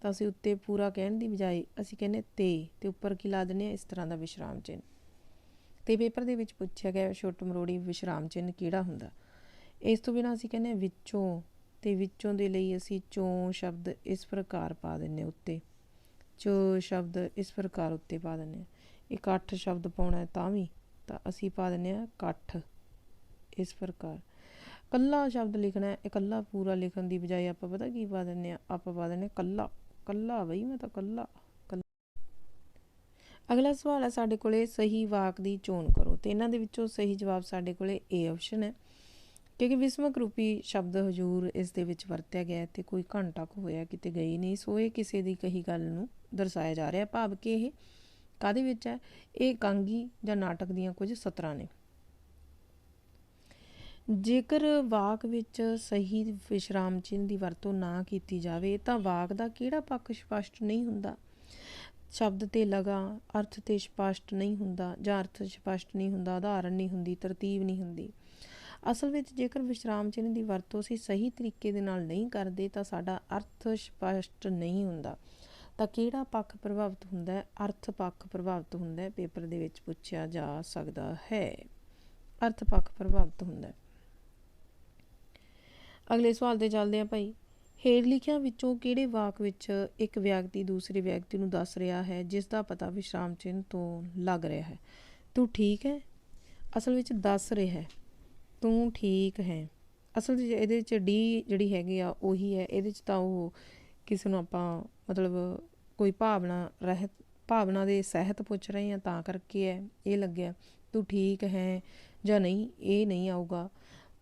Speaker 1: ਤਾਂ ਅਸੀਂ ਉੱਤੇ ਪੂਰਾ ਕਹਿਣ ਦੀ ਬਜਾਏ ਅਸੀਂ ਕਹਿੰਦੇ ਤੇ ਤੇ ਉੱਪਰ ਕੀ ਲਾ ਦਿੰਦੇ ਆ ਇਸ ਤਰ੍ਹਾਂ ਦਾ ਵਿਸ਼ਰਾਮ ਚਿੰਨ੍ਹ। ਤੇ ਪੇਪਰ ਦੇ ਵਿੱਚ ਪੁੱਛਿਆ ਗਿਆ ਛੁੱਟ ਮਰੋੜੀ ਵਿਸ਼ਰਾਮ ਚਿੰਨ੍ਹ ਕਿਹੜਾ ਹੁੰਦਾ? ਇਸ ਤੋਂ ਬਿਨਾਂ ਅਸੀਂ ਕਹਿੰਦੇ ਵਿੱਚੋਂ ਤੇ ਵਿੱਚੋਂ ਦੇ ਲਈ ਅਸੀਂ ਚੋਂ ਸ਼ਬਦ ਇਸ ਪ੍ਰਕਾਰ ਪਾ ਦਿੰਨੇ ਉੱਤੇ। ਚੋ ਸ਼ਬਦ ਇਸ ਪ੍ਰਕਾਰ ਉੱਤੇ ਪਾ ਦਿੰਨੇ ਇਕੱਠ ਸ਼ਬਦ ਪਾਉਣਾ ਤਾਂ ਵੀ ਤਾਂ ਅਸੀਂ ਪਾ ਦਿੰਨੇ ਆ ਇਕੱਠ ਇਸ ਪ੍ਰਕਾਰ। ਕੱਲਾ ਸ਼ਬਦ ਲਿਖਣਾ ਹੈ, ਇਕੱਲਾ ਪੂਰਾ ਲਿਖਣ ਦੀ ਬਜਾਏ ਆਪਾਂ ਪਤਾ ਕੀ ਪਾ ਦਿੰਨੇ ਆ ਆਪਾਂ ਪਾ ਦਿੰਨੇ ਕੱਲਾ ਕੱਲਾ ਬਈ ਮੈਂ ਤਾਂ ਕੱਲਾ ਅਗਲਾ ਸਵਾਲ ਹੈ ਸਾਡੇ ਕੋਲੇ ਸਹੀ ਵਾਕ ਦੀ ਚੋਣ ਕਰੋ ਤੇ ਇਹਨਾਂ ਦੇ ਵਿੱਚੋਂ ਸਹੀ ਜਵਾਬ ਸਾਡੇ ਕੋਲੇ ਏ ਆਪਸ਼ਨ ਹੈ। ਕਿਉਂਕਿ ਵਿਸਮਕ ਰੂਪੀ ਸ਼ਬਦ ਹਜੂਰ ਇਸ ਦੇ ਵਿੱਚ ਵਰਤਿਆ ਗਿਆ ਤੇ ਕੋਈ ਘੰਟਾ ਕੁ ਹੋਇਆ ਕਿਤੇ ਗਈ ਨਹੀਂ। ਸੋ ਇਹ ਕਿਸੇ ਦੀ ਕਹੀ ਗੱਲ ਨੂੰ ਦਰਸਾਇਆ ਜਾ ਰਿਹਾ ਭਾਵ ਕਿ ਇਹ ਕਾਦੇ ਵਿੱਚ ਹੈ? ਇਹ ਕਾਂਗੀ ਜਾਂ ਨਾਟਕ ਦੀਆਂ ਕੁਝ ਸਤਰਾਂ ਨੇ। ਜੇਕਰ ਵਾਕ ਵਿੱਚ ਸਹੀ ਵਿਸ਼ਰਾਮ ਚਿੰਨ੍ਹ ਦੀ ਵਰਤੋਂ ਨਾ ਕੀਤੀ ਜਾਵੇ, ਤਾਂ ਵਾਕ ਦਾ ਕਿਹੜਾ ਪੱਖ ਸਪਸ਼ਟ ਨਹੀਂ ਹੁੰਦਾ? ਸ਼ਬਦ ਤੇ ਲਗਾ, ਅਰਥ ਤੇ ਸਪਸ਼ਟ ਨਹੀਂ ਹੁੰਦਾ ਜਾਂ ਅਰਥ ਸਪਸ਼ਟ ਨਹੀਂ ਹੁੰਦਾ ਉਦਾਹਰਨ ਨਹੀਂ ਹੁੰਦੀ, ਤਰਤੀਬ ਨਹੀਂ ਹੁੰਦੀ। ਅਸਲ ਵਿੱਚ ਜੇਕਰ ਵਿਸ਼ਰਾਮ ਚਿੰਨ੍ਹ ਦੀ ਵਰਤੋਂ ਅਸੀਂ ਸਹੀ ਤਰੀਕੇ ਦੇ ਨਾਲ ਨਹੀਂ ਕਰਦੇ, ਤਾਂ ਸਾਡਾ ਅਰਥ ਸਪਸ਼ਟ ਨਹੀਂ ਹੁੰਦਾ। ਤਾਂ ਕਿਹੜਾ ਪੱਖ ਪ੍ਰਭਾਵਿਤ ਹੁੰਦਾ ਹੈ? ਅਰਥ ਪੱਖ ਪ੍ਰਭਾਵਿਤ ਹੁੰਦਾ ਹੈ, ਪੇਪਰ ਦੇ ਵਿੱਚ ਪੁੱਛਿਆ ਜਾ ਸਕਦਾ ਹੈ। ਅਰਥ ਪੱਖ ਪ੍ਰਭਾਵਿਤ ਹੁੰਦਾ ਹੈ। ਅਗਲੇ ਸਵਾਲ ਤੇ ਚੱਲਦੇ ਹਾਂ ਭਾਈ। ਹੇਠ ਲਿਖਿਆਂ ਵਿੱਚੋਂ ਕਿਹੜੇ ਵਾਕ ਵਿੱਚ ਇੱਕ ਵਿਅਕਤੀ ਦੂਸਰੇ ਵਿਅਕਤੀ ਨੂੰ ਦੱਸ ਰਿਹਾ ਹੈ, ਜਿਸ ਦਾ ਪਤਾ ਵਿਸ਼ਰਾਮ ਚਿੰਨ੍ਹ ਤੋਂ ਲੱਗ ਰਿਹਾ ਹੈ? ਤੂੰ ਠੀਕ ਹੈ? ਅਸਲ ਵਿੱਚ ਦੱਸ ਰਿਹਾ ਹੈ। ਤੂੰ ਠੀਕ ਹੈ। ਅਸਲ ਵਿੱਚ ਇਹਦੇ ਵਿੱਚ ਡੀ ਜਿਹੜੀ ਹੈਗੀ ਆ, ਉਹੀ ਹੈ। ਇਹਦੇ ਵਿੱਚ ਤਾਂ ਉਹ ਕਿਸੇ ਨੂੰ ਆਪਾਂ ਮਤਲਬ ਕੋਈ ਭਾਵਨਾ ਰਹਿਤ ਭਾਵਨਾ ਦੇ ਸਹਿਤ ਪੁੱਛ ਰਹੇ ਆ ਤਾਂ ਕਰਕੇ ਹੈ ਇਹ ਲੱਗਿਆ। ਤੂੰ ਠੀਕ ਹੈ ਜਾਂ ਨਹੀਂ, ਇਹ ਨਹੀਂ ਆਊਗਾ।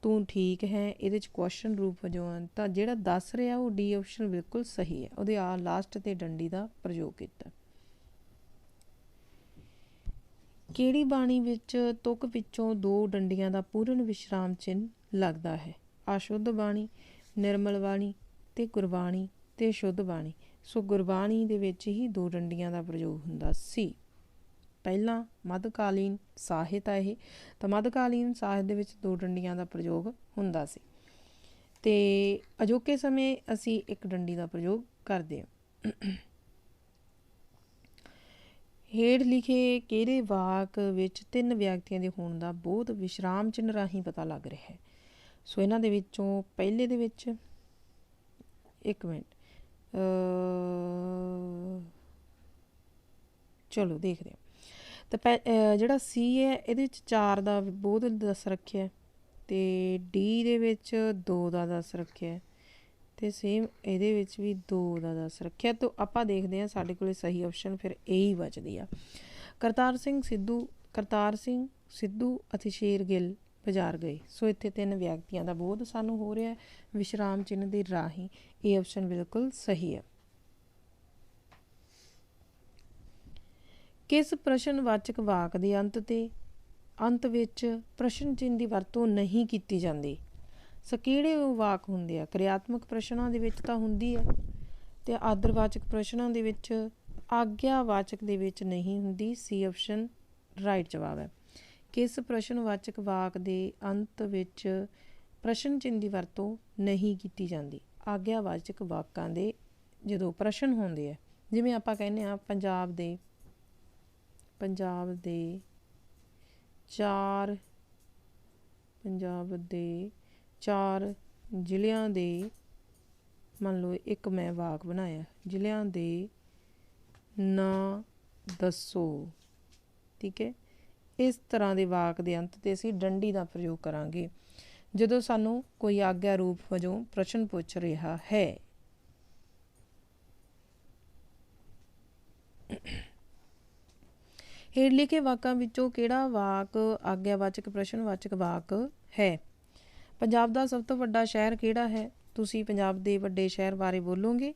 Speaker 1: ਤੂੰ ਠੀਕ ਹੈ, ਇਹਦੇ ਚ ਕੁਐਸਚਨ ਰੂਪ ਵਜੋਂ ਆ। ਤਾਂ ਜਿਹੜਾ ਦੱਸ ਰਿਹਾ ਉਹ ਡੀ ਆਪਸ਼ਨ ਬਿਲਕੁਲ ਸਹੀ ਹੈ। ਉਹਦੇ ਆ ਲਾਸਟ ਤੇ ਡੰਡੀ ਦਾ ਪ੍ਰਯੋਗ ਕੀਤਾ। ਕਿਹੜੀ ਬਾਣੀ ਵਿੱਚ ਤੁਕ ਵਿੱਚੋਂ ਦੋ ਡੰਡੀਆਂ ਦਾ ਪੂਰਨ ਵਿਸ਼ਰਾਮ ਚਿੰਨ ਲੱਗਦਾ ਹੈ? ਅਸ਼ੁੱਧ ਬਾਣੀ, ਨਿਰਮਲ ਬਾਣੀ ਤੇ ਗੁਰਬਾਣੀ ਤੇ ਸ਼ੁੱਧ ਬਾਣੀ। ਸੋ ਗੁਰਬਾਣੀ ਦੇ ਵਿੱਚ ਹੀ ਦੋ ਡੰਡੀਆਂ ਦਾ ਪ੍ਰਯੋਗ ਹੁੰਦਾ ਸੀ। ਪਹਿਲਾਂ ਮੱਧਕਾਲੀਨ ਸਾਹਿਤ ਹੈ ਇਹ। ਤਾਂ ਮੱਧਕਾਲੀਨ ਸਾਹਿਤ ਦੇ ਵਿੱਚ ਦੋ ਡੰਡੀਆਂ ਦਾ ਪ੍ਰਯੋਗ ਹੁੰਦਾ ਸੀ। ਤੇ ਅਜੋਕੇ ਸਮੇਂ ਅਸੀਂ ਇੱਕ ਡੰਡੀ ਦਾ ਪ੍ਰਯੋਗ ਕਰਦੇ ਹਾਂ। ਹੇਠ ਲਿਖੇ ਕਿਹੜੇ ਵਾਕ ਵਿੱਚ ਤਿੰਨ ਵਿਅਕਤੀਆਂ ਦੇ ਹੋਣ ਦਾ ਬੋਧ ਵਿਸ਼ਰਾਮ ਚਿੰਨ੍ਹ ਰਾਹੀਂ ਪਤਾ ਲੱਗ ਰਿਹਾ ਹੈ? ਸੋ ਇਹਨਾਂ ਦੇ ਵਿੱਚੋਂ ਪਹਿਲੇ ਦੇ ਵਿੱਚ, ਇੱਕ ਮਿੰਟ ਚਲੋ ਦੇਖਦੇ ਹਾਂ। ਤਾਂ ਜਿਹੜਾ ਸੀ ਹੈ, ਇਹਦੇ ਵਿੱਚ 4 ਦਾ ਬੋਧ ਦੱਸ ਰੱਖਿਆ ਤੇ ਡੀ ਦੇ ਵਿੱਚ 2 ਦਾ ਦੱਸ ਰੱਖਿਆ ਤੇ ਸੇਮ ਇਹਦੇ ਵਿੱਚ ਵੀ 2 ਦਾ ਦੱਸ ਰੱਖਿਆ ਤਾਂ ਆਪਾਂ ਦੇਖਦੇ ਹਾਂ ਸਾਡੇ ਕੋਲੇ ਸਹੀ ਆਪਸ਼ਨ ਫਿਰ ਏ ਹੀ ਬਚਦੀ ਆ। ਕਰਤਾਰ ਸਿੰਘ ਸਿੱਧੂ, ਕਰਤਾਰ ਸਿੰਘ ਸਿੱਧੂ ਅਤੇ ਸ਼ੇਰ ਗਿੱਲ ਬਾਜ਼ਾਰ ਗਏ। ਸੋ ਇੱਥੇ ਤਿੰਨ ਵਿਅਕਤੀਆਂ ਦਾ ਬੋਧ ਸਾਨੂੰ ਹੋ ਰਿਹਾ ਹੈ, ਵਿਸ਼ਰਾਮ ਚਿੰਨ੍ਹ ਦੇ ਰਾਹੀਂ ਇਹ ਆਪਸ਼ਨ ਬਿਲਕੁਲ ਸਹੀ ਹੈ। ਕਿਸ ਪ੍ਰਸ਼ਨਵਾਚਕ ਵਾਕ ਦੇ ਅੰਤ ਤੇ, ਅੰਤ ਵਿੱਚ ਪ੍ਰਸ਼ਨ ਚਿੰਨ੍ਹ ਦੀ ਵਰਤੋਂ ਨਹੀਂ ਕੀਤੀ ਜਾਂਦੀ? ਸੋ ਕਿਹੜੇ ਉਹ ਵਾਕ ਹੁੰਦੇ ਆ? ਕਿਰਿਆਤਮਕ ਪ੍ਰਸ਼ਨਾਂ ਦੇ ਵਿੱਚ ਤਾਂ ਹੁੰਦੀ ਹੈ ਤੇ ਆਦਰਵਾਚਕ ਪ੍ਰਸ਼ਨਾਂ ਦੇ ਵਿੱਚ, ਆਗਿਆਵਾਚਕ ਦੇ ਵਿੱਚ ਨਹੀਂ ਹੁੰਦੀ। ਸੀ ਆਪਸ਼ਨ ਰਾਈਟ ਜਵਾਬ ਹੈ। ਕਿਸ ਪ੍ਰਸ਼ਨਵਾਚਕ ਵਾਕ ਦੇ ਅੰਤ ਵਿੱਚ ਪ੍ਰਸ਼ਨ ਚਿੰਨ੍ਹ ਦੀ ਵਰਤੋਂ ਨਹੀਂ ਕੀਤੀ ਜਾਂਦੀ? ਆਗਿਆਵਾਚਕ ਵਾਕਾਂ ਦੇ ਜਦੋਂ ਪ੍ਰਸ਼ਨ ਹੁੰਦੇ ਆ, ਜਿਵੇਂ ਆਪਾਂ ਕਹਿੰਦੇ ਆ ਪੰਜਾਬ ਦੇ ਪੰਜਾਬ ਦੇ ਚਾਰ, ਪੰਜਾਬ ਦੇ ਚਾਰ ਜ਼ਿਲ੍ਹਿਆਂ ਦੇ, ਮੰਨ ਲਓ ਇੱਕ ਮੈਂ ਵਾਕ ਬਣਾਇਆ, ਜ਼ਿਲ੍ਹਿਆਂ ਦੇ ਨਾਂ ਦੱਸੋ। ਠੀਕ ਹੈ? ਇਸ ਤਰ੍ਹਾਂ ਦੇ ਵਾਕ ਦੇ ਅੰਤ ਤੇ ਅਸੀਂ ਡੰਡੀ ਦਾ ਪ੍ਰਯੋਗ ਕਰਾਂਗੇ। ਜਦੋਂ ਸਾਨੂੰ ਕੋਈ ਆਗਿਆ ਰੂਪ ਵਜੋਂ ਪ੍ਰਸ਼ਨ ਪੁੱਛ ਰਿਹਾ ਹੈ, ਹੇਠ ਲਿਖੇ ਵਾਕਾਂ ਵਿੱਚੋਂ ਕਿਹੜਾ ਵਾਕ ਆਗਿਆਵਾਚਕ ਪ੍ਰਸ਼ਨਵਾਚਕ ਵਾਕ ਹੈ? ਪੰਜਾਬ ਦਾ ਸਭ ਤੋਂ ਵੱਡਾ ਸ਼ਹਿਰ ਕਿਹੜਾ ਹੈ? ਤੁਸੀਂ ਪੰਜਾਬ ਦੇ ਵੱਡੇ ਸ਼ਹਿਰ ਬਾਰੇ ਬੋਲੋਗੇ?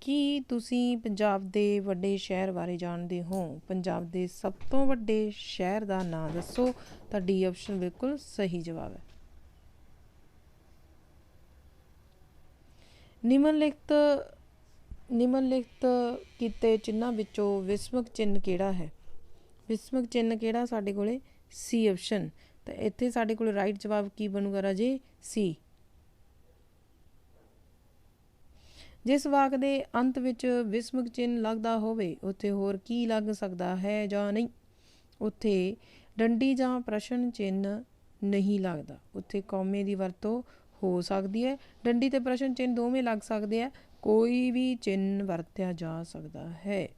Speaker 1: ਕੀ ਤੁਸੀਂ ਪੰਜਾਬ ਦੇ ਵੱਡੇ ਸ਼ਹਿਰ ਬਾਰੇ ਜਾਣਦੇ ਹੋ? ਪੰਜਾਬ ਦੇ ਸਭ ਤੋਂ ਵੱਡੇ ਸ਼ਹਿਰ ਦਾ ਨਾਮ ਦੱਸੋ। ਤਾਂ ਡੀ ਆਪਸ਼ਨ ਬਿਲਕੁਲ ਸਹੀ ਜਵਾਬ ਹੈ। ਨਿਮਨਲਿਖਤ ਨਿਮਨਲਿਖਤ ਕੀਤੇ ਚਿੰਨ੍ਹਾਂ ਵਿੱਚੋਂ ਵਿਸਮਕ ਚਿੰਨ੍ਹ ਕਿਹੜਾ ਹੈ? ਵਿਸਮਕ ਚਿੰਨ੍ਹ ਕਿਹੜਾ ਸਾਡੇ ਕੋਲੇ? ਸੀ ਆਪਸ਼ਨ ਤਾਂ ਇੱਥੇ ਸਾਡੇ ਕੋਲ ਰਾਈਟ ਜਵਾਬ ਕੀ ਬਣੂਗਾ ਰਾਜੇ? ਸੀ ਜਿਸ ਵਾਕ ਦੇ ਅੰਤ ਵਿੱਚ ਵਿਸਮਕ ਚਿੰਨ੍ਹ ਲੱਗਦਾ ਹੋਵੇ, ਉੱਥੇ ਹੋਰ ਕੀ ਲੱਗ ਸਕਦਾ ਹੈ ਜਾਂ ਨਹੀਂ? ਉੱਥੇ ਡੰਡੀ ਜਾਂ ਪ੍ਰਸ਼ਨ ਚਿੰਨ੍ਹ ਨਹੀਂ ਲੱਗਦਾ। ਉੱਥੇ ਕੌਮੇ ਦੀ ਵਰਤੋਂ ਹੋ ਸਕਦੀ ਹੈ। ਡੰਡੀ ਤੇ ਪ੍ਰਸ਼ਨ ਚਿੰਨ੍ਹ ਦੋਵੇਂ ਲੱਗ ਸਕਦੇ ਆ। ਕੋਈ ਵੀ ਚਿੰਨ੍ਹ ਵਰਤਿਆ ਜਾ ਸਕਦਾ ਹੈ।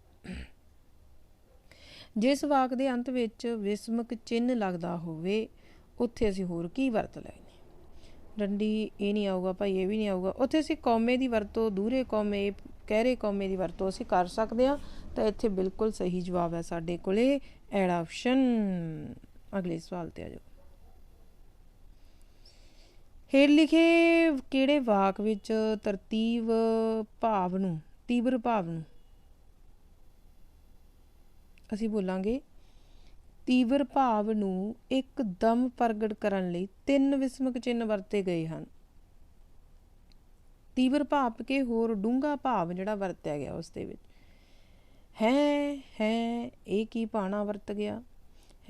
Speaker 1: ਜਿਸ ਵਾਕ ਦੇ ਅੰਤ ਵਿੱਚ ਵਿਸਮਕ ਚਿੰਨ੍ਹ ਲੱਗਦਾ ਹੋਵੇ, ਉੱਥੇ ਅਸੀਂ ਹੋਰ ਕੀ ਵਰਤ ਲੈਣੇ ਡੰਡੀ, ਇਹ ਨਹੀਂ ਆਊਗਾ ਭਾਈ, ਇਹ ਵੀ ਨਹੀਂ ਆਊਗਾ। ਉੱਥੇ ਅਸੀਂ ਕੌਮੇ ਦੀ ਵਰਤੋਂ ਦੂਰੇ ਕੌਮੇ, ਕਹਿਰੇ ਕੌਮੇ ਦੀ ਵਰਤੋਂ ਅਸੀਂ ਕਰ ਸਕਦੇ ਹਾਂ। ਤਾਂ ਇੱਥੇ ਬਿਲਕੁਲ ਸਹੀ ਜਵਾਬ ਹੈ ਸਾਡੇ ਕੋਲੇ ਐਡ ਆਪਸ਼ਨ। ਅਗਲੇ ਸਵਾਲ ਤੇ ਆ ਜਾਓ। ਹੇਠ ਲਿਖੇ ਕਿਹੜੇ ਵਾਕ ਵਿੱਚ ਤਰਤੀਬ ਭਾਵ ਨੂੰ, ਤੀਬਰ ਭਾਵ ਨੂੰ ਅਸੀਂ ਬੋਲਾਂਗੇ, ਤੀਵਰ ਭਾਵ ਨੂੰ ਇੱਕਦਮ ਪ੍ਰਗਟ ਕਰਨ ਲਈ ਤਿੰਨ ਵਿਸਮਕ ਚਿੰਨ੍ਹ ਵਰਤੇ ਗਏ ਹਨ। ਤੀਵਰ ਭਾਵ ਕੇ ਹੋਰ ਡੂੰਘਾ ਭਾਵ ਜਿਹੜਾ ਵਰਤਿਆ ਗਿਆ ਉਸ ਦੇ ਵਿੱਚ। ਹੈ ਹੈ, ਇਹ ਕੀ ਪਾਣਾ ਵਰਤ ਗਿਆ?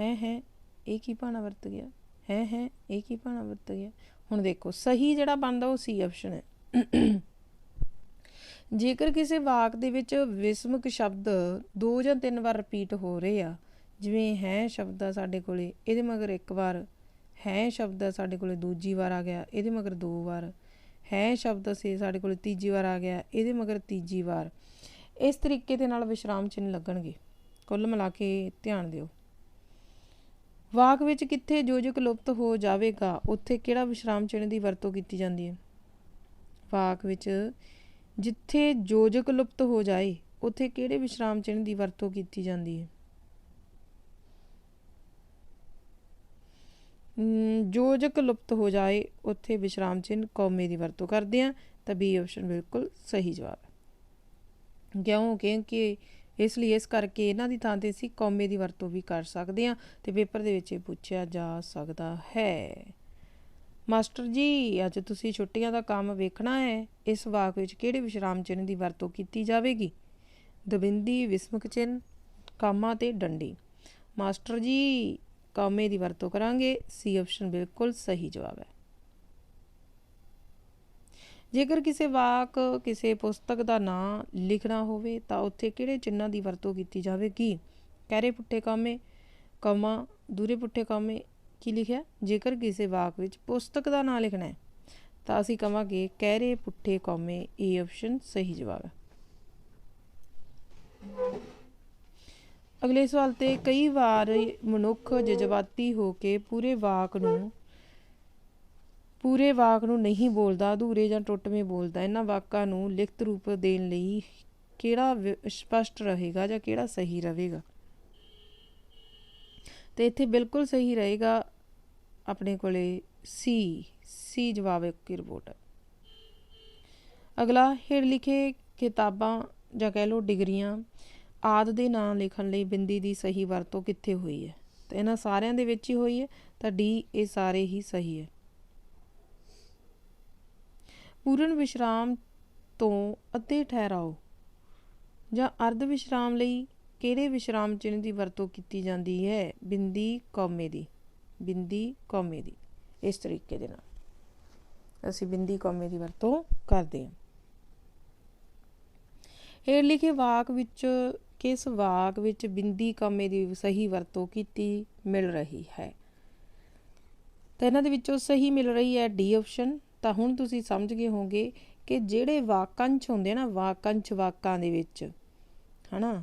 Speaker 1: ਹੈ ਹੈ, ਇਹ ਕੀ ਪਾਣਾ ਵਰਤ ਗਿਆ? ਹੈ ਹੈ, ਇਹ ਕੀ ਪਾਣਾ ਵਰਤ ਗਿਆ? ਹੁਣ ਦੇਖੋ, ਸਹੀ ਜਿਹੜਾ ਬਣਦਾ ਉਹ ਸੀ ਆਪਸ਼ਨ ਹੈ। ਜੇਕਰ ਕਿਸੇ ਵਾਕ ਦੇ ਵਿੱਚ ਵਿਸਮਕ ਸ਼ਬਦ ਦੋ ਜਾਂ ਤਿੰਨ ਵਾਰ ਰਿਪੀਟ ਹੋ ਰਹੇ ਆ, ਜਿਵੇਂ ਹੈ ਸ਼ਬਦ ਆ ਸਾਡੇ ਕੋਲੇ, ਇਹਦੇ ਮਗਰ ਇੱਕ ਵਾਰ, ਹੈ ਸ਼ਬਦ ਆ ਸਾਡੇ ਕੋਲੇ ਦੂਜੀ ਵਾਰ ਆ ਗਿਆ, ਇਹਦੇ ਮਗਰ ਦੋ ਵਾਰ, ਹੈ ਸ਼ਬਦ ਸੇ ਸਾਡੇ ਕੋਲੇ ਤੀਜੀ ਵਾਰ ਆ ਗਿਆ, ਇਹਦੇ ਮਗਰ ਤੀਜੀ ਵਾਰ, ਇਸ ਤਰੀਕੇ ਦੇ ਨਾਲ ਵਿਸ਼ਰਾਮ ਚਿੰਨ੍ਹ ਲੱਗਣਗੇ। ਕੁੱਲ ਮਿਲਾ ਕੇ ਧਿਆਨ ਦਿਓ। ਵਾਕ ਵਿੱਚ ਕਿੱਥੇ ਜੋਜਕ ਲੁਪਤ ਹੋ ਜਾਵੇਗਾ, ਉੱਥੇ ਕਿਹੜਾ ਵਿਸ਼ਰਾਮ ਚਿੰਨ੍ਹ ਦੀ ਵਰਤੋਂ ਕੀਤੀ ਜਾਂਦੀ ਹੈ? ਵਾਕ ਵਿੱਚ ਜਿੱਥੇ ਯੋਜਕ ਲੁਪਤ ਹੋ ਜਾਏ, ਉੱਥੇ ਕਿਹੜੇ ਵਿਸ਼ਰਾਮ ਚਿੰਨ੍ਹ ਦੀ ਵਰਤੋਂ ਕੀਤੀ ਜਾਂਦੀ ਹੈ? ਯੋਜਕ ਲੁਪਤ ਹੋ ਜਾਏ, ਉੱਥੇ ਵਿਸ਼ਰਾਮ ਚਿੰਨ੍ਹ ਕੌਮੇ ਦੀ ਵਰਤੋਂ ਕਰਦੇ ਆ ਤਾਂ ਬੀ ਆਪਸ਼ਨ ਬਿਲਕੁਲ ਸਹੀ ਜਵਾਬ ਹੈ। ਕਿਉਂ? ਕਿਉਂਕਿ ਇਸ ਲਈ ਇਸ ਕਰਕੇ ਇਹਨਾਂ ਦੀ ਥਾਂ ਤੇ ਅਸੀਂ ਕੌਮੇ ਦੀ ਵਰਤੋਂ ਵੀ ਕਰ ਸਕਦੇ ਆ ਤੇ ਪੇਪਰ ਦੇ ਵਿੱਚ ਇਹ ਪੁੱਛਿਆ ਜਾ ਸਕਦਾ ਹੈ। ਮਾਸਟਰ ਜੀ, ਅੱਜ ਤੁਸੀਂ ਛੁੱਟੀਆਂ ਦਾ ਕੰਮ ਵੇਖਣਾ ਹੈ। ਇਸ ਵਾਕ ਵਿੱਚ ਕਿਹੜੇ ਵਿਸ਼ਰਾਮ ਚਿੰਨ੍ਹ ਦੀ ਵਰਤੋਂ ਕੀਤੀ ਜਾਵੇਗੀ? ਦਬਿੰਦੀ ਵਿਸਮਕ ਚਿੰਨ੍ਹ, ਕਾਮਾ ਤੇ ਡੰਡੀ। ਮਾਸਟਰ ਜੀ, ਕਾਮੇ ਦੀ ਵਰਤੋਂ ਕਰਾਂਗੇ। ਸੀ ਆਪਸ਼ਨ ਬਿਲਕੁਲ ਸਹੀ ਜਵਾਬ ਹੈ। ਜੇਕਰ ਕਿਸੇ ਵਾਕ, ਕਿਸੇ ਪੁਸਤਕ ਦਾ ਨਾਂ ਲਿਖਣਾ ਹੋਵੇ, ਤਾਂ ਉੱਥੇ ਕਿਹੜੇ ਚਿੰਨ੍ਹਾਂ ਦੀ ਵਰਤੋਂ ਕੀਤੀ ਜਾਵੇਗੀ? ਕਹਿਰੇ ਪੁੱਠੇ ਕਾਮੇ, ਕਮਾ, ਦੂਰੇ ਪੁੱਠੇ ਕਾਮੇ ਕੀ ਲਿਖਿਆ? ਜੇਕਰ ਕਿਸੇ ਵਾਕ ਵਿੱਚ ਪੁਸਤਕ ਦਾ ਨਾਂ ਲਿਖਣਾ ਹੈ, ਤਾਂ ਅਸੀਂ ਕਵਾਂਗੇ ਕਹਿਰੇ ਪੁੱਠੇ ਕਾਮੇ ਏ ਆਪਸ਼ਨ ਸਹੀ ਜਵਾਬ ਹੈ। ਅਗਲੇ ਸਵਾਲ ਤੇ ਕਈ ਵਾਰ ਮਨੁੱਖ ਜਜ਼ਬਾਤੀ ਹੋ ਕੇ ਪੂਰੇ ਵਾਕ ਨੂੰ, ਪੂਰੇ ਵਾਕ ਨੂੰ ਨਹੀਂ ਬੋਲਦਾ, ਅਧੂਰੇ ਜਾਂ ਟੁੱਟਵੇਂ ਬੋਲਦਾ, ਇਹਨਾਂ ਵਾਕਾਂ ਨੂੰ ਲਿਖਤ ਰੂਪ ਦੇਣ ਲਈ ਕਿਹੜਾ ਸਪਸ਼ਟ ਰਹੇਗਾ ਜਾਂ ਕਿਹੜਾ ਸਹੀ ਰਹੇਗਾ? ਤੇ ਇੱਥੇ ਬਿਲਕੁਲ ਸਹੀ ਰਹੇਗਾ ਆਪਣੇ ਕੋਲੇ ਸੀ ਸੀ ਜਵਾਬ ਇੱਕ ਰਿਪੋਰਟ ਹੈ। ਅਗਲਾ, ਹੇਠ ਲਿਖੇ ਕਿਤਾਬਾਂ ਜਾਂ ਕਹਿ ਲਓ ਡਿਗਰੀਆਂ, ਆਦ ਦੇ ਨਾਮ ਲਿਖਣ ਲਈ ਬਿੰਦੀ ਦੀ ਸਹੀ ਵਰਤੋਂ ਕਿੱਥੇ ਹੋਈ ਹੈ? ਤਾਂ ਇਹਨਾਂ ਸਾਰਿਆਂ ਦੇ ਵਿੱਚ ਹੀ ਹੋਈ ਹੈ, ਤਾਂ ਡੀ, ਇਹ ਸਾਰੇ ਹੀ ਸਹੀ ਹੈ। ਪੂਰਨ ਵਿਸ਼ਰਾਮ ਤੋਂ ਅਤੇ ਠਹਿਰਾਓ, ਜਾਂ ਅਰਧ ਵਿਸ਼ਰਾਮ ਲਈ ਕਿਹੜੇ ਵਿਸ਼ਰਾਮ ਚਿੰਨ੍ਹ ਦੀ ਵਰਤੋਂ ਕੀਤੀ ਜਾਂਦੀ ਹੈ? ਬਿੰਦੀ, ਕੌਮੇ ਦੀ। ਬਿੰਦੀ ਕੌਮੇ ਦੀ, ਇਸ ਤਰੀਕੇ ਦੇ ਨਾਲ। ਅਸੀਂ ਬਿੰਦੀ ਕੌਮੇ ਦੀ ਵਰਤੋਂ ਕਰਦੇ ਹਾਂ। ਹੇਠ ਲਿਖੇ ਵਾਕ ਵਿੱਚ, ਕਿਸ ਵਾਕ ਵਿੱਚ ਬਿੰਦੀ ਕੌਮੇ ਦੀ ਸਹੀ ਵਰਤੋਂ ਕੀਤੀ ਮਿਲ ਰਹੀ ਹੈ? ਤਾਂ ਇਹਨਾਂ ਦੇ ਵਿੱਚੋਂ ਸਹੀ ਮਿਲ ਰਹੀ ਹੈ ਡੀ ਆਪਸ਼ਨ। ਤਾਂ ਹੁਣ ਤੁਸੀਂ ਸਮਝ ਗਏ ਹੋਗੇ ਕਿ ਜਿਹੜੇ ਵਾਕੰਸ਼ ਹੁੰਦੇ ਨਾ, ਵਾਕੰਸ਼ ਵਾਕਾਂ ਦੇ ਵਿੱਚ, ਹਨਾ,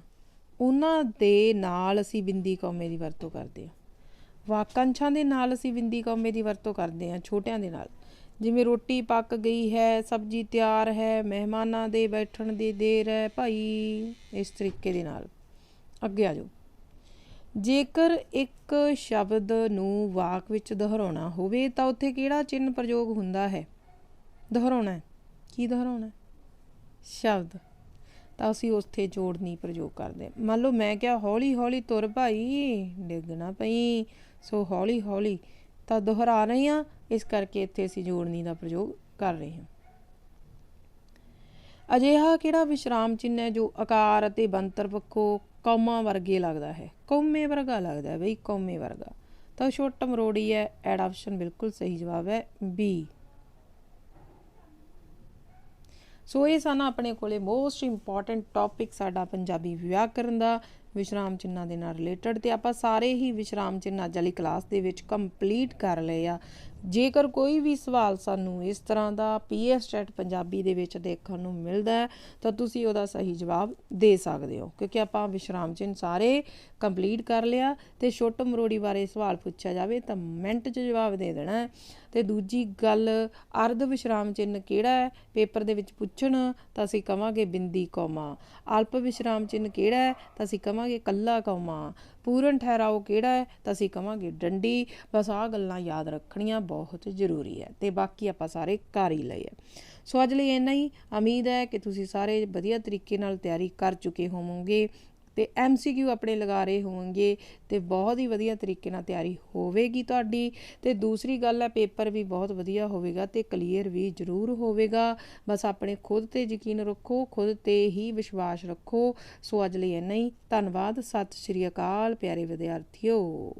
Speaker 1: ਉਹਨਾਂ ਦੇ ਨਾਲ ਅਸੀਂ ਬਿੰਦੀ ਕੌਮੇ ਦੀ ਵਰਤੋਂ ਕਰਦੇ ਹਾਂ। ਵਾਕੰਸ਼ਾਂ ਦੇ ਨਾਲ ਅਸੀਂ ਬਿੰਦੀ ਕੌਮੇ ਦੀ ਵਰਤੋਂ ਕਰਦੇ ਹਾਂ, ਛੋਟਿਆਂ ਦੇ ਨਾਲ। ਜਿਵੇਂ ਰੋਟੀ ਪੱਕ ਗਈ ਹੈ, ਸਬਜ਼ੀ ਤਿਆਰ ਹੈ, ਮਹਿਮਾਨਾਂ ਦੇ ਬੈਠਣ ਦੀ ਦੇਰ ਹੈ, ਭਾਈ ਇਸ ਤਰੀਕੇ ਦੇ ਨਾਲ। ਅੱਗੇ ਆ ਜਾਓ। ਜੇਕਰ ਇੱਕ ਸ਼ਬਦ ਨੂੰ ਵਾਕ ਵਿੱਚ ਦੁਹਰਾਉਣਾ ਹੋਵੇ, ਤਾਂ ਉੱਥੇ ਕਿਹੜਾ ਚਿੰਨ੍ਹ ਪ੍ਰਯੋਗ ਹੁੰਦਾ ਹੈ? ਦੁਹਰਾਉਣਾ ਕੀ ਦੁਹਰਾਉਣਾ ਸ਼ਬਦ। ਤਾਂ ਅਸੀਂ ਉੱਥੇ ਜੋੜਨੀ ਪ੍ਰਯੋਗ ਕਰਦੇ ਮੰਨ ਲਓ ਮੈਂ ਕਿਹਾ ਹੌਲੀ ਹੌਲੀ ਤੁਰ ਭਾਈ ਡਿੱਗਣਾ ਪਈ। ਸੋ ਹੌਲੀ ਹੌਲੀ ਤਾਂ ਦੁਹਰਾ ਰਹੇ ਹਾਂ, ਇਸ ਕਰਕੇ ਇੱਥੇ ਅਸੀਂ ਜੋੜਨੀ ਦਾ ਪ੍ਰਯੋਗ ਕਰ ਰਹੇ ਹਾਂ। ਅਜਿਹਾ ਕਿਹੜਾ ਵਿਸ਼ਰਾਮ ਚਿੰਨ੍ਹ ਹੈ ਜੋ ਆਕਾਰ ਅਤੇ ਬੰਤਰ ਪੱਖੋਂ ਕੌਮਾ ਵਰਗੇ ਲੱਗਦਾ ਹੈ? ਕੌਮੇ ਵਰਗਾ ਲੱਗਦਾ ਹੈ ਬਈ, ਕੌਮੇ ਵਰਗਾ। ਤਾਂ ਛੋਟ ਮਰੋੜੀ ਹੈ ਐਡ ਆਪਸ਼ਨ ਬਿਲਕੁਲ ਸਹੀ ਜਵਾਬ ਹੈ ਬੀ ਸੋ ਇਹ ਸਨ ਆਪਣੇ ਕੋਲੇ ਮੋਸਟ ਇੰਪੋਰਟੈਂਟ ਟੌਪਿਕ ਸਾਡਾ ਪੰਜਾਬੀ ਵਿਆਕਰਨ ਦਾ। ਵਿਸ਼ਰਾਮ ਚਿੰਨਾਂ ਦੇ ਨਾਲ ਰਿਲੇਟਡ ਤੇ ਆਪਾਂ ਸਾਰੇ ਹੀ ਵਿਸ਼ਰਾਮ ਚਿੰਨ੍ਹਾਂ ਅੱਜ ਵਾਲੀ ਕਲਾਸ ਦੇ ਵਿੱਚ ਕੰਪਲੀਟ ਕਰ ਲਏ ਆ। ਜੇਕਰ ਕੋਈ ਵੀ ਸਵਾਲ ਸਾਨੂੰ ਇਸ ਤਰ੍ਹਾਂ ਦਾ ਪੀਐਸ ਸਟੈਟ ਪੰਜਾਬੀ ਦੇ ਵਿੱਚ ਦੇਖਣ ਨੂੰ ਮਿਲਦਾ ਹੈ, ਤਾਂ ਤੁਸੀਂ ਉਹਦਾ ਸਹੀ ਜਵਾਬ ਦੇ ਸਕਦੇ ਹੋ, ਕਿਉਂਕਿ ਆਪਾਂ ਵਿਸ਼ਰਾਮ ਚਿੰਨ੍ਹ ਸਾਰੇ ਕੰਪਲੀਟ ਕਰ ਲਿਆ ਤੇ ਛੋਟ ਮਰੋੜੀ ਬਾਰੇ ਸਵਾਲ ਪੁੱਛਿਆ ਜਾਵੇ ਤਾਂ ਮਿੰਟ 'ਚ ਜਵਾਬ ਦੇ ਦੇਣਾ ਹੈ। ਤੇ ਦੂਜੀ ਗੱਲ, ਅਰਧ ਵਿਸ਼ਰਾਮ ਚਿੰਨ੍ਹ ਕਿਹੜਾ ਹੈ? ਪੇਪਰ ਦੇ ਵਿੱਚ ਪੁੱਛਣ ਤਾਂ ਅਸੀਂ ਕਵਾਂਗੇ ਬਿੰਦੀ ਕੌਮਾ। ਅਲਪ ਵਿਸ਼ਰਾਮ ਚਿੰਨ੍ਹ ਕਿਹੜਾ ਹੈ? ਤਾਂ ਅਸੀਂ ਕਵਾਂਗੇ ਕੱਲਾ ਕੌਮਾ। ਪੂਰਨ ਠਹਿਰਾਓ ਕਿਹੜਾ ਹੈ? ਤਾਂ ਅਸੀਂ ਕਵਾਂਗੇ ਡੰਡੀ। ਬਸ ਆਹ ਗੱਲਾਂ ਯਾਦ ਰੱਖਣੀਆਂ ਬਹੁਤ ਜ਼ਰੂਰੀ ਹੈ ਤੇ ਬਾਕੀ ਆਪਾਂ ਸਾਰੇ ਕਰ ਹੀ ਲਏ ਆ ਸੋ ਅੱਜ ਲਈ ਇੰਨਾ ਹੀ। ਉਮੀਦ ਹੈ ਕਿ ਤੁਸੀਂ ਸਾਰੇ ਵਧੀਆ ਤਰੀਕੇ ਨਾਲ ਤਿਆਰੀ ਕਰ ਚੁੱਕੇ ਹੋਵੋਗੇ। ਤੇ ਐਮਸੀਕਿਊ ਆਪਣੇ ਲਗਾ ਰਹੇ ਹੋਵੋਗੇ ਤੇ ਬਹੁਤ ਹੀ ਵਧੀਆ ਤਰੀਕੇ ਨਾਲ ਤਿਆਰੀ ਹੋਵੇਗੀ ਤੁਹਾਡੀ। ਤੇ ਦੂਸਰੀ ਗੱਲ ਹੈ, ਪੇਪਰ ਵੀ ਬਹੁਤ ਵਧੀਆ ਹੋਵੇਗਾ ਤੇ ਕਲੀਅਰ ਵੀ ਜ਼ਰੂਰ ਹੋਵੇਗਾ। ਬਸ ਆਪਣੇ ਖੁਦ ਤੇ ਯਕੀਨ ਰੱਖੋ, ਖੁਦ ਤੇ ਹੀ ਵਿਸ਼ਵਾਸ ਰੱਖੋ। ਸੋ ਅੱਜ ਲਈ ਇੰਨਾ ਹੀ। ਧੰਨਵਾਦ। ਸਤਿ ਸ਼੍ਰੀ ਅਕਾਲ, ਪਿਆਰੇ ਵਿਦਿਆਰਥੀਓ।